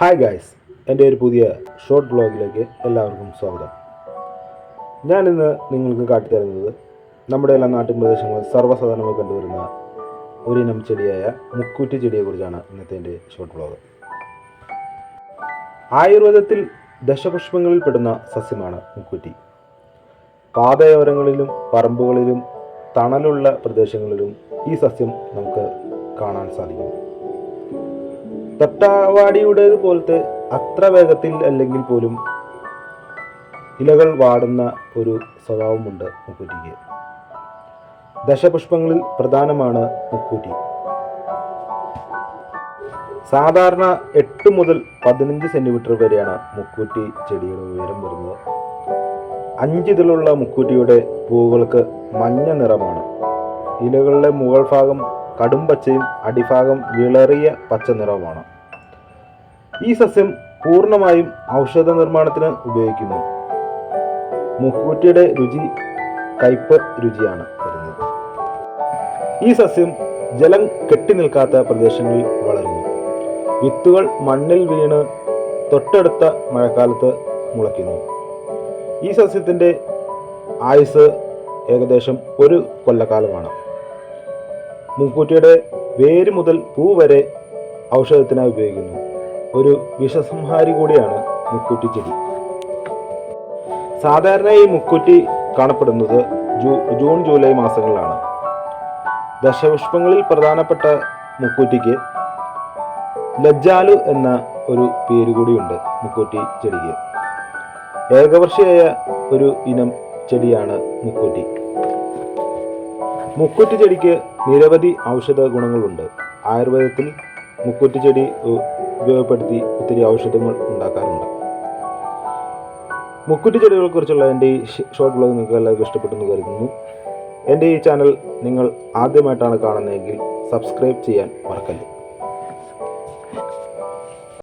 Hi guys എന്റെ ഒരു പുതിയ ഷോർട്ട് ബ്ലോഗിലേക്ക് എല്ലാവർക്കും സ്വാഗതം. ഞാനിന്ന് നിങ്ങൾക്ക് കാട്ടിത്തരുന്നത് നമ്മുടെ എല്ലാ നാട്ടിൻ പ്രദേശങ്ങളിൽ സർവസാധാരണമായി കണ്ടുവരുന്ന ഒരിനം ചെടിയായ മുക്കൂറ്റി ചെടിയെക്കുറിച്ചാണ് ഇന്നത്തെ എന്റെ ഷോർട്ട് ബ്ലോഗ് ആയുർവേദത്തിൽ ദശപുഷ്പങ്ങളിൽ പെടുന്ന സസ്യമാണ് മുക്കൂറ്റി. പാതയോരങ്ങളിലും പറമ്പുകളിലും തണലുള്ള പ്രദേശങ്ങളിലും ഈ സസ്യം നമുക്ക് കാണാൻ സാധിക്കും. തൊട്ടാവാടിയുടേത് പോലത്തെ അത്ര വേഗത്തിൽ അല്ലെങ്കിൽ പോലും ഇലകൾ വാടുന്ന ഒരു സ്വഭാവമുണ്ട് മുക്കൂറ്റിക്ക്. ദശപുഷ്പങ്ങളിൽ പ്രധാനമാണ് മുക്കൂറ്റി. സാധാരണ എട്ട് മുതൽ പതിനഞ്ച് സെന്റിമീറ്റർ വരെയാണ് മുക്കൂറ്റി ചെടിയുടെ ഉയരം വരുന്നത്. അഞ്ചിതിലുള്ള മുക്കൂറ്റിയുടെ പൂവുകൾക്ക് മഞ്ഞ നിറമാണ്. ഇലകളുടെ മുകൾ ഭാഗം കടും പച്ചയും അടിഭാഗം വിളറിയ പച്ച നിറവുമാണ്. ഈ സസ്യം പൂർണമായും ഔഷധ നിർമ്മാണത്തിന് ഉപയോഗിക്കുന്നു. മുക്കൂറ്റിയുടെ രുചി കയ്പ് രുചിയാണ് വരുന്നത് ഈ സസ്യം ജലം കെട്ടി നിൽക്കാത്ത പ്രദേശങ്ങളിൽ വളരുന്നു. വിത്തുകൾ മണ്ണിൽ വീണ് തൊട്ടടുത്ത മഴക്കാലത്ത് മുളയ്ക്കുന്നു. ഈ സസ്യത്തിന്റെ ആയുസ് ഏകദേശം ഒരു കൊല്ലക്കാലമാണ്. മുക്കൂറ്റിയുടെ വേര് മുതൽ പൂ വരെ ഔഷധത്തിനായി ഉപയോഗിക്കുന്നു. ഒരു വിഷസംഹാരി കൂടിയാണ് മുക്കുറ്റി ചെടി. സാധാരണ ഈ മുക്കുറ്റി കാണപ്പെടുന്നത് ജൂൺ ജൂലൈ മാസങ്ങളിലാണ്. ദശപുഷ്പങ്ങളിൽ പ്രധാനപ്പെട്ട മുക്കുറ്റിക്ക് ലജ്ജാലു എന്ന ഒരു പേര് കൂടിയുണ്ട് മുക്കുറ്റി ചെടിക്ക്. ഏകവർഷിയായ ഒരു ഇനം ചെടിയാണ് മുക്കൂറ്റി. മുക്കൂറ്റി ചെടിക്ക് നിരവധി ഔഷധ ഗുണങ്ങളുണ്ട്. ആയുർവേദത്തിൽ മുക്കുറ്റി ചെടി ഉപയോഗപ്പെടുത്തി ഒത്തിരി ഔഷധങ്ങൾ ഉണ്ടാക്കാറുണ്ട്. മുക്കുറ്റി ചെടികളെക്കുറിച്ചുള്ള എന്റെ ഈ ഷോർട്ട് ബ്ലോഗ് നിങ്ങൾക്ക് എല്ലാവർക്കും ഇഷ്ടപ്പെട്ടെന്ന് കരുതുന്നു. എന്റെ ഈ ചാനൽ നിങ്ങൾ ആദ്യമായിട്ടാണ് കാണുന്നതെങ്കിൽ സബ്സ്ക്രൈബ് ചെയ്യാൻ മറക്കല്ലേ.